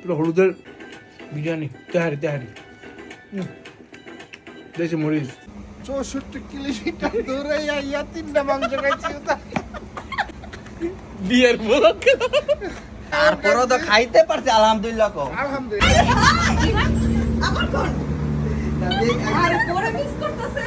পুরো হলুদের বিরিয়ানি তেহারি তেহারি। দেশি মরিচ চৌষট্টি কিলোমিটার দূরে আইয়া তিনটা মাংস খাইছি বিয়ের বলক তারপরও তো খাইতে পারছি আলহামদুলিল্লাহ কো আলহামদুলিল্লাহ আবার কোন আরে পরে মিস করতেছে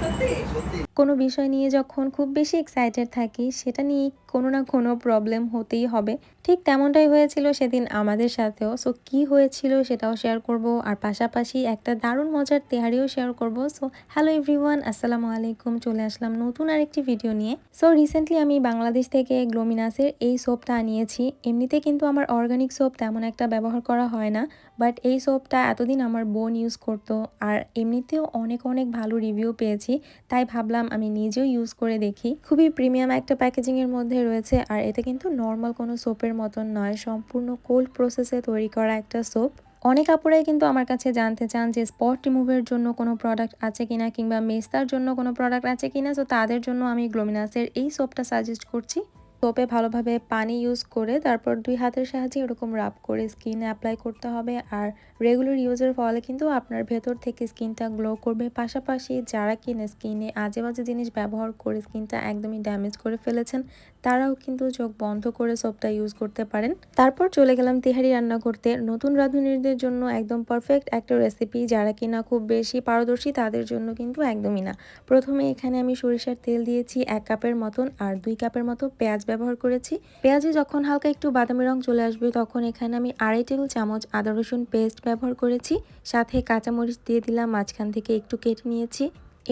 সত্যি কোনো বিষয় নিয়ে যখন খুব বেশি এক্সাইটেড থাকি, সেটা নিয়ে কোনো না কোনো প্রবলেম হতেই হবে। ঠিক তেমনটাই হয়েছিল সেদিন আমাদের সাথেও। সো কি হয়েছিল সেটাও শেয়ার করব। আর পাশাপাশি একটা দারুণ মজার তেহারিও শেয়ার করব। সো হ্যালো এভরিওয়ান আসসালামু আলাইকুম। চলে আসলাম নতুন আরেকটি ভিডিও নিয়ে। সো রিসেন্টলি আমি বাংলাদেশ থেকে গ্লোমিনাসের এই সোপটা আনিয়েছি। এমনিতে কিন্তু আমার অর্গানিক সোপ তেমন একটা ব্যবহার করা হয় না। বাট এই সোপটা এতদিন আমার বোন ইউজ করতো। আর এমনিতেও অনেক অনেক ভালো রিভিউ পেয়েছি। তাই ভাবলাম আমি নিজেও ইউজ করে দেখি। খুবই প্রিমিয়াম একটা প্যাকেজিংয়ের মধ্যে রয়েছে, আর এটা কিন্তু নর্মাল কোনো সোপের মতন নয়, সম্পূর্ণ কোল্ড প্রসেসে তৈরি করা একটা সোপ অনেক আপুরাই কিন্তু আমার কাছে জানতে চান যে স্পট রিমুভের জন্য কোনো প্রোডাক্ট আছে কিনা, কিংবা মেস্তার জন্য কোনো প্রোডাক্ট আছে কিনা, তো তাদের জন্য আমি গ্লোমিনাসের এই সোপটা সাজেস্ট করছি। সোপে ভালোভাবে পানি ইউজ করে তারপর দুই হাতের সাহায্যে এরকম রাব করে স্কিনে অ্যাপ্লাই করতে হবে। আর রেগুলার ইউজের ফলে কিন্তু আপনার ভেতর থেকে স্কিনটা গ্লো করবে। পাশাপাশি যারা কিনে স্কিনে আজে বাজে জিনিস ব্যবহার করে স্কিনটা একদমই ড্যামেজ করে ফেলেছেন তারাও কিন্তু চোখ বন্ধ করে সোপটা ইউজ করতে পারেন। তারপর চলে গেলাম তেহারি রান্না করতে। নতুন রাঁধুনিদের জন্য একদম পারফেক্ট একটা রেসিপি যারা কিনা খুব বেশি পারদর্শী, তাদের জন্য কিন্তু একদমই না। প্রথমে এখানে আমি সরিষার তেল দিয়েছি এক কাপের মতন আর দুই কাপের মতো পেঁয়াজ ব্যবহার করেছি। পেঁয়াজে যখন হালকা একটু বাদামি রং চলে আসবে, তখন এখানে আমি আড়াই টেবিল চামচ আদা রসুন পেস্ট ব্যবহার করেছি। সাথে কাঁচামরিচ দিয়ে দিলাম, মাঝখান থেকে একটু কেটে নিয়েছি।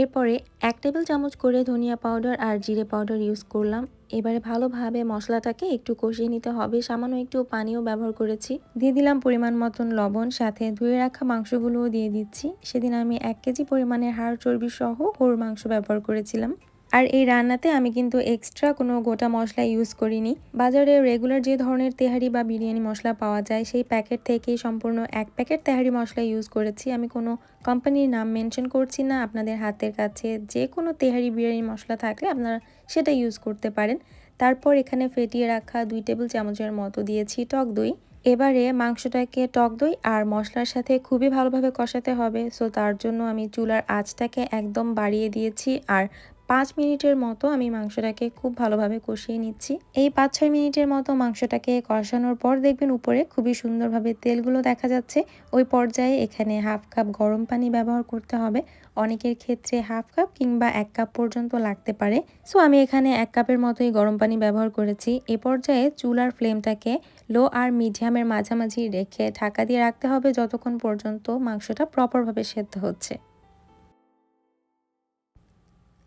এরপরে এক টেবিল চামচ করে ধনিয়া পাউডার আর জিরে পাউডার ইউজ করলাম। এবারে ভালোভাবে মশলাটাকে একটু কষিয়ে নিতে হবে। সামান্য একটু পানিও ব্যবহার করেছি। দিয়ে দিলাম পরিমাণ মতন লবণ, সাথে ধুয়ে রাখা মাংসগুলোও দিয়ে দিচ্ছি। সেদিন আমি এক কেজি পরিমাণের হাড় চর্বি সহ গরুর মাংস ব্যবহার করেছিলাম। আর এই রান্নাতে আমি কিন্তু এক্সট্রা কোনো গোটা মশলা ইউজ করিনি। বাজারে রেগুলার যে ধরনের তেহারি বা বিরিয়ানি মশলা পাওয়া যায়, সেই প্যাকেট থেকেই সম্পূর্ণ এক প্যাকেট তেহারি মশলা ইউজ করেছি। আমি কোনো কোম্পানির নাম মেনশন করছি না, আপনাদের হাতের কাছে যে কোনো তেহারি বিরিয়ানি মশলা থাকলে আপনারা সেটা ইউজ করতে পারেন। তারপর এখানে ফেটিয়ে রাখা দুই টেবিল চামচের মতো দিয়েছি টক দই। এবারে মাংসটাকে টক দই আর মশলার সাথে খুবই ভালোভাবে কষাতে হবে। সো তার জন্য আমি চুলার আঁচটাকে একদম বাড়িয়ে দিয়েছি। আর পাঁচ মিনিটের মতো আমি মাংসটাকে খুব ভালোভাবে কষিয়ে নিচ্ছি। এই পাঁচ ছয় মিনিটের মতো মাংসটাকে কষানোর পর দেখবেন উপরে খুবই সুন্দরভাবে তেলগুলো দেখা যাচ্ছে। ওই পর্যায়ে এখানে হাফ কাপ গরম পানি ব্যবহার করতে হবে। অনেকের ক্ষেত্রে হাফ কাপ কিংবা এক কাপ পর্যন্ত লাগতে পারে। সো আমি এখানে এক কাপের মতোই গরম পানি ব্যবহার করেছি। এ পর্যায়ে চুলার ফ্লেমটাকে লো আর মিডিয়ামের মাঝামাঝি রেখে ঢাকা দিয়ে রাখতে হবে যতক্ষণ পর্যন্ত মাংসটা প্রপারভাবে সেদ্ধ হচ্ছে।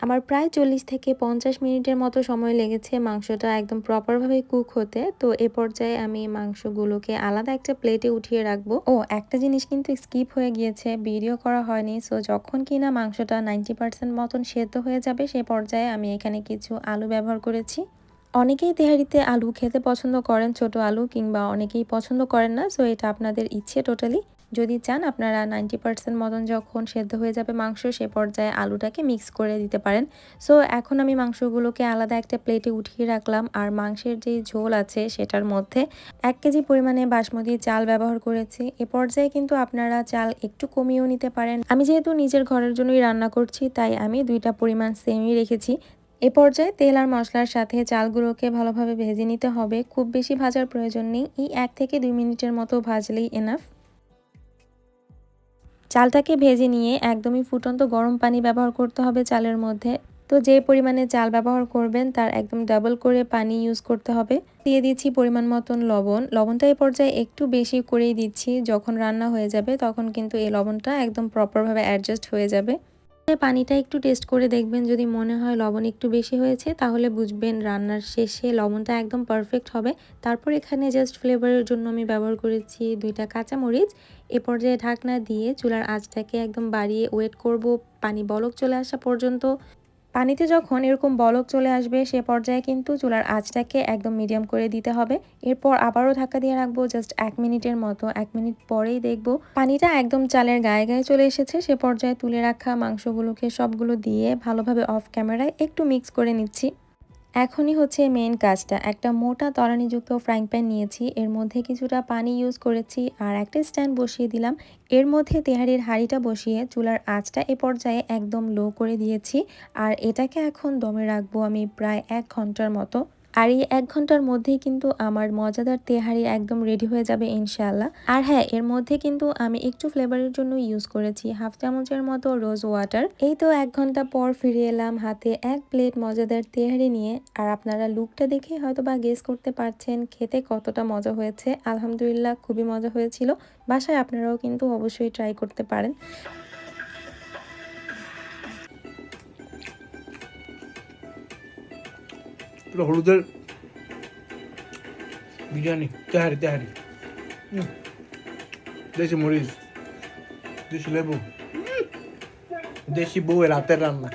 আমার প্রায় চল্লিশ থেকে পঞ্চাশ মিনিটের মতো সময় লেগেছে মাংসটা একদম প্রপারভাবে কুক হতে। তো এ পর্যায়ে আমি মাংসগুলোকে আলাদা একটা প্লেটে উঠিয়ে রাখব। ও, একটা জিনিস কিন্তু স্কিপ হয়ে গিয়েছে ভিডিও করা হয়নি। সো যখন কিনা মাংসটা নাইনটি পার্সেন্ট মতন সেদ্ধ হয়ে যাবে, সে পর্যায়ে আমি এখানে কিছু আলু ব্যবহার করেছি। অনেকেই তেহারিতে আলু খেতে পছন্দ করেন, ছোট আলু কিংবা অনেকেই পছন্দ করেন না। সো এটা আপনাদের ইচ্ছে টোটালি যদি চান, আপনারা নাইনটি পার্সেন্ট মতন যখন সেদ্ধ হয়ে যাবে মাংস, সে পর্যায়ে আলুটাকে মিক্স করে দিতে পারেন। সো এখন আমি মাংসগুলোকে আলাদা একটা প্লেটে উঠিয়ে রাখলাম। আর মাংসের যে ঝোল আছে, সেটার মধ্যে এক কেজি পরিমাণে বাসমতি চাল ব্যবহার করেছি। এ পর্যায়ে কিন্তু আপনারা চাল একটু কমিয়েও নিতে পারেন। আমি যেহেতু নিজের ঘরের জন্যই রান্না করছি, তাই আমি দুইটা পরিমাণ সেমই রেখেছি। এ পর্যায়ে তেল আর মশলার সাথে চালগুলোকে ভালোভাবে ভেজে নিতে হবে। খুব বেশি ভাজার প্রয়োজন নেই। এই এক থেকে দুই মিনিটের মতো ভাজলেই এনাফ চালটাকে ভেজে নিয়ে একদমই ফুটন্ত গরম পানি ব্যবহার করতে হবে চালের মধ্যে। তো যে পরিমাণে চাল ব্যবহার করবেন, তার একদম ডাবল করে পানি ইউজ করতে হবে। দিয়ে দিচ্ছি পরিমাণ মতন লবণ। লবণটা এই পর্যায়ে একটু বেশি করেই দিচ্ছি। যখন রান্না হয়ে যাবে, তখন কিন্তু এই লবণটা একদম প্রপারভাবে অ্যাডজাস্ট হয়ে যাবে। পানিটা একটু টেস্ট করে দেখবেন। যদি মনে হয় লবণ একটু বেশি হয়েছে, তাহলে বুঝবেন রান্নার শেষে লবণটা একদম পারফেক্ট হবে। তারপর এখানে জাস্ট ফ্লেভারের জন্য আমি ব্যবহার করেছি দুইটা কাঁচামরিচ। এ পর্যায়ে ঢাকনা দিয়ে চুলার আঁচটাকে একদম বাড়িয়ে ওয়েট করব। পানি বলক চলে আসা পর্যন্ত। পানিতে যখন এরকম বলক চলে আসবে, সে পর্যায়ে কিন্তু চুলার আঁচটাকে একদম মিডিয়াম করে দিতে হবে। এরপর আবারও ঢাকা দিয়ে রাখব জাস্ট এক মিনিটের মতো। এক মিনিট পরেই দেখব পানিটা একদম চালের গায়ে গায়ে চলে এসেছে। সে পর্যায়ে তুলে রাখা মাংসগুলোকে সবগুলো দিয়ে ভালোভাবে অফ ক্যামেরায় একটু মিক্স করে নিচ্ছি। এখনই হচ্ছে মেন কাজটা। একটা মোটা তরানিযুক্ত ফ্রাইং প্যান নিয়েছি, এর মধ্যে কিছুটা পানি ইউজ করেছি আর একটা স্ট্যান্ড বসিয়ে দিলাম। এর মধ্যে তেহারির হাঁড়িটা বসিয়ে চুলার আঁচটা এ পর্যায়ে একদম লো করে দিয়েছি আর এটাকে এখন দমে রাখব আমি প্রায় এক ঘণ্টার মতো। আর এই এক ঘণ্টার মধ্যেই কিন্তু আমার মজাদার তেহারি একদম রেডি হয়ে যাবে ইনশাল্লাহ আর হ্যাঁ এর মধ্যে কিন্তু আমি একটু ফ্লেভারের জন্য ইউজ করেছি হাফ চামচের মতো রোজ ওয়াটার এই তো এক ঘণ্টা পর ফিরে এলাম হাতে এক প্লেট মজাদার তেহারি নিয়ে। আর আপনারা লুকটা দেখে হয়তো বা গেস করতে পারছেন খেতে কতটা মজা হয়েছে। আলহামদুলিল্লাহ, খুবই মজা হয়েছিল। বাসায় আপনারাও কিন্তু অবশ্যই ট্রাই করতে পারেন। পুরো হলুদের বিরিয়ানি তেহারি তেহারি। দেশি মরিচ দেশি লেবু দেশি বউয়ের রাতের রান্না।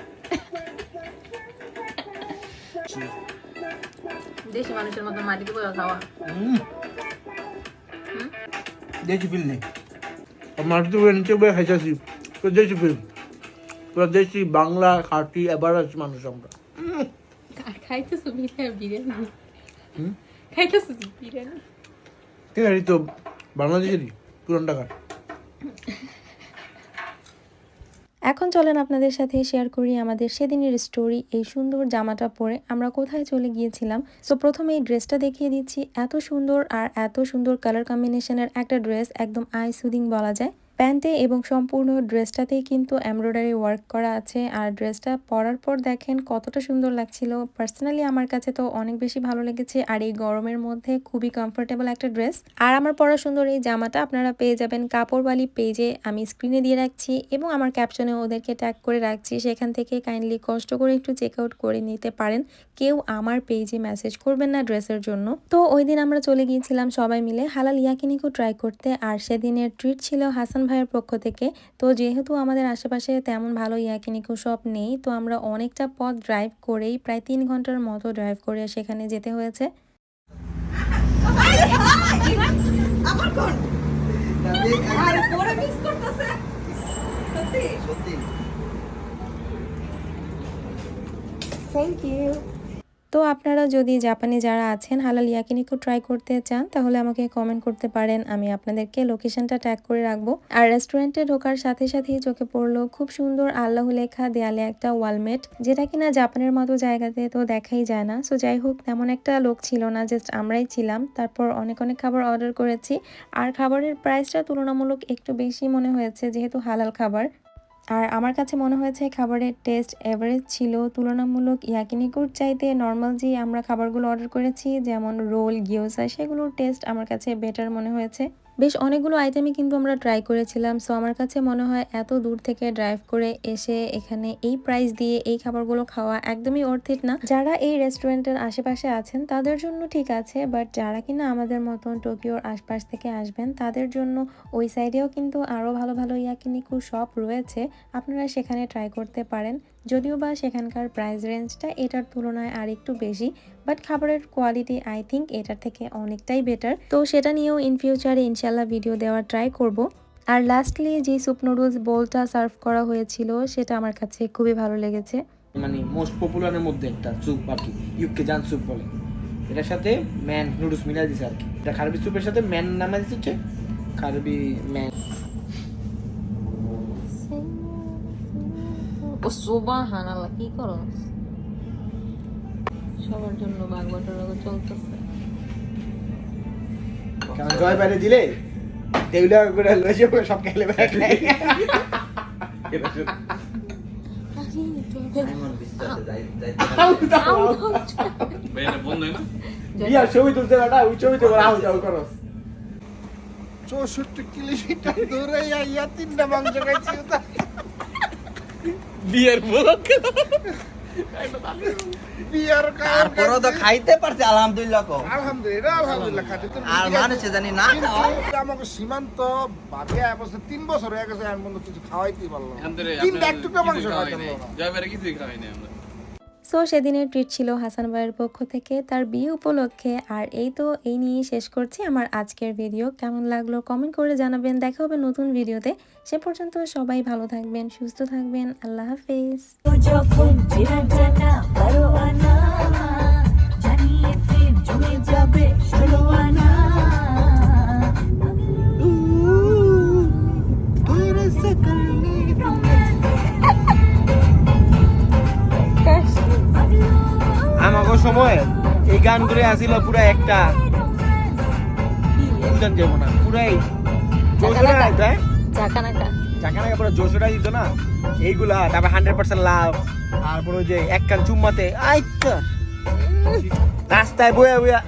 দেশি মানুষের মতো মাটিতে বয়ে খাওয়া। দেখি ফিল্লি মাটিতে বয়ে নিচে বয়ে খাইতেছি। দেশি পুরো দেশি বাংলা খাটি এভারেজ মানুষ আমরা। খাইতেছো বিরিয়ানি? খাইতেছো তো বাংলাদেশেরই পুরান টাকা। এখন চলেন আপনাদের সাথে শেয়ার করি আমাদের সেদিনের স্টোরি এই সুন্দর জামাটা পরে আমরা কোথায় চলে গিয়েছিলাম। সো প্রথমে এই ড্রেসটা দেখিয়ে দিচ্ছি। এত সুন্দর আর এত সুন্দর কালার কম্বিনেশনের একটা ড্রেস একদম আই সুদিং বলা যায়। প্যান্টে এবং সম্পূর্ণ ড্রেসটাতেই কিন্তু এমব্রয়ডারি ওয়ার্ক করা আছে। আর ড্রেসটা পরার পর দেখেন কতটা সুন্দর লাগছিল। পার্সোনালি আমার কাছে তো অনেক বেশি ভালো লেগেছে। আর এই গরমের মধ্যে খুবই কমফোর্টেবল একটা ড্রেস। আর আমার পরা সুন্দর এই জামাটা আপনারা পেয়ে যাবেন কাপড়বালি পেজে। আমি স্ক্রিনে দিয়ে রাখছি এবং আমার ক্যাপশনে ওদেরকে ট্যাগ করে রাখছি। সেখান থেকে কাইন্ডলি কষ্ট করে একটু চেক আউট করে নিতে পারেন। কেউ আমার পেজে মেসেজ করবেন না ড্রেসের জন্য। তো ওই দিন আমরা চলে গিয়েছিলাম সবাই মিলে হালাল ইয়াকিনিকু ট্রাই করতে। আর সেদিনের ট্রিট ছিল হাসান ভাইয়ের পক্ষ থেকে। তো যেহেতু আমাদের আশেপাশে তেমন ভালো ইয়াকিনিকু শপ নেই, তো আমরা অনেকটা পথ ড্রাইভ করেই প্রায় তিন ঘণ্টার মতো ড্রাইভ করে সেখানে যেতে হয়েছে। আবার কোন তো আপনারা যদি জাপানে যারা আছেন হালাল ইয়াকিনিকু ট্রাই করতে চান, তাহলে আমাকে কমেন্ট করতে পারেন, আমি আপনাদেরকে লোকেশনটা ট্যাগ করে রাখব। আর রেস্টুরেন্টে ঢোকার সাথে সাথেই চোখে পড়ল খুব সুন্দর আল্লাহ লেখা দেয়ালে একটা ওয়ালমেট যেটা কিনা জাপানের মতো জায়গাতে তো দেখাই যায় না। সো যাই হোক, তেমন একটা লোক ছিল না জাস্ট আমরাই ছিলাম। তারপর অনেক অনেক খাবার অর্ডার করেছি। আর খাবারের প্রাইসটা তুলনামূলক একটু বেশি মনে হয়েছে, যেহেতু হালাল খাবার। আর আমার কাছে মনে হয়েছে খাবারের টেস্ট অ্যাভারেজ ছিল। তুলনামূলক ইয়াকিনিকুর চাইতে নর্মাল যে আমরা খাবারগুলো অর্ডার করেছি, যেমন রোল গিয়োসা সেগুলোর টেস্ট আমার কাছে বেটার মনে হয়েছে। বেশ অনেকগুলো আইটেমই কিন্তু আমরা ট্রাই করেছিলাম। সো আমার কাছে মনে হয় এত দূর থেকে ড্রাইভ করে এসে এখানে এই প্রাইস দিয়ে এই খাবারগুলো খাওয়া একদমই অর্থিত না। যারা এই রেস্টুরেন্টের আশেপাশে আছেন, তাদের জন্য ঠিক আছে। বাট যারা কিনা আমাদের মতন টোকিওর আশপাশ থেকে আসবেন, তাদের জন্য ওই সাইডেও কিন্তু আরও ভালো ভালো ইয়াকিনিকু শপ রয়েছে। আপনারা সেখানে ট্রাই করতে পারেন। যদিও বা সেখানকার প্রাইস রেঞ্জটা এটার তুলনায় আর একটু বেশি বাট খাবারের কোয়ালিটি আই থিঙ্ক এটার থেকে অনেকটাই বেটার তো সেটা নিয়েও ইন ফিউচারে ইনশাল্লাহ ভিডিও দেওয়ার ট্রাই করব। আর লাস্টলি যে স্যুপ নুডলস বোলটা সার্ভ করা হয়েছিল, সেটা আমার কাছে খুবই ভালো লেগেছে। মানে মোস্ট পপুলারের মধ্যে একটা স্যুপ আর কি ইউকে জান স্যুপ বলে। এটার সাথে ম্যান নুডলস মিলাই দিছে আর কি। এটা খারবি স্যুপের সাথে ম্যান নামা দিচ্ছে খারবি ম্যান ও সুবহানাল্লাহ কি করো? সবার জন্য বাঘ বাটোয়ারা চলতেছে। কারণ জয় বাইরে দিলে টেবিলে করে লইছে করে সব খেলে বেড়ায় চৌষট্টি কিলোমিটার দূরে আইয়া তিনটা মাংস খাইছি। বিয়ের বলক বিয়ার তারপরও তো খাইতে পারছে আলহামদুলিল্লাহ কো আলহামদুলিল্লাহ আলহামদুলিল্লাহ খাইতে তো আর মানুষে জানি না আমাকে সীমান্ত তিন বছর হয়ে গেছে কিছু পারল তিন ব্যাগ টুকরা মাংস কিছুই আমরা। সো সেদিনের ট্রিট ছিল হাসান ভাইয়ের পক্ষ থেকে তার বিয়ে উপলক্ষে। আর এই তো এই নিয়েই শেষ করছি আমার আজকের ভিডিও কেমন লাগল কমেন্ট করে জানাবেন। দেখা হবে নতুন ভিডিওতে সে পর্যন্ত সবাই ভালো থাকবেন, সুস্থ থাকবেন। আল্লাহ হাফেজ। সময় এই করে আসিল পুরো একটা। ইঞ্জন যাব না পুরাই পুরো দিত না? এইগুলা তারপর হান্ড্রেড পার্সেন্ট লাভ তারপর ওই যে এক কান চুম্মাতে রাস্তায় বয়ে বয়ে